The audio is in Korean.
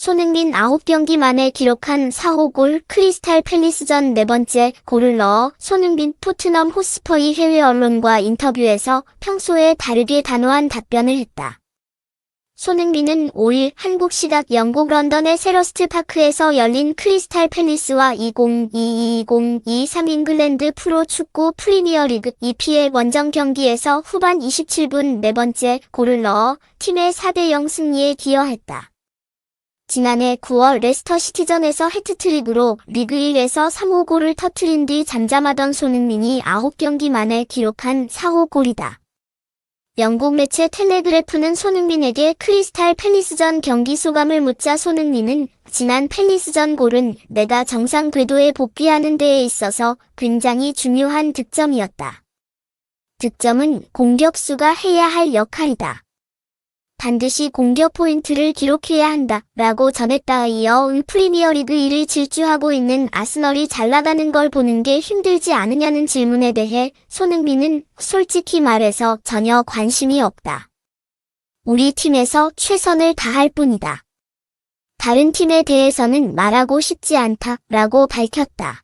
손흥민 9경기 만에 기록한 4호 골 크리스탈 팰리스전 네 번째 골을 넣어 손흥민 토트넘 호스퍼의 해외 언론과 인터뷰에서 평소에 다르게 단호한 답변을 했다. 손흥민은 5일 한국 시각 영국 런던의 세러스트 파크에서 열린 크리스탈 팰리스와 2022-2023 잉글랜드 프로 축구 프리미어리그 EPL 원정 경기에서 후반 27분 네 번째 골을 넣어 팀의 4대0 승리에 기여했다. 지난해 9월 레스터 시티전에서 해트트릭으로 리그 1에서 3호 골을 터트린 뒤 잠잠하던 손흥민이 9경기 만에 기록한 4호 골이다. 영국 매체 텔레그래프는 손흥민에게 크리스탈 팰리스전 경기 소감을 묻자 손흥민은 지난 팰리스전 골은 내가 정상 궤도에 복귀하는 데에 있어서 굉장히 중요한 득점이었다. 득점은 공격수가 해야 할 역할이다. 반드시 공격 포인트를 기록해야 한다. 라고 전했다. 이어 프리미어리그 1을 질주하고 있는 아스널이 잘 나가는 걸 보는 게 힘들지 않으냐는 질문에 대해 손흥민은 솔직히 말해서 전혀 관심이 없다. 우리 팀에서 최선을 다할 뿐이다. 다른 팀에 대해서는 말하고 싶지 않다. 라고 밝혔다.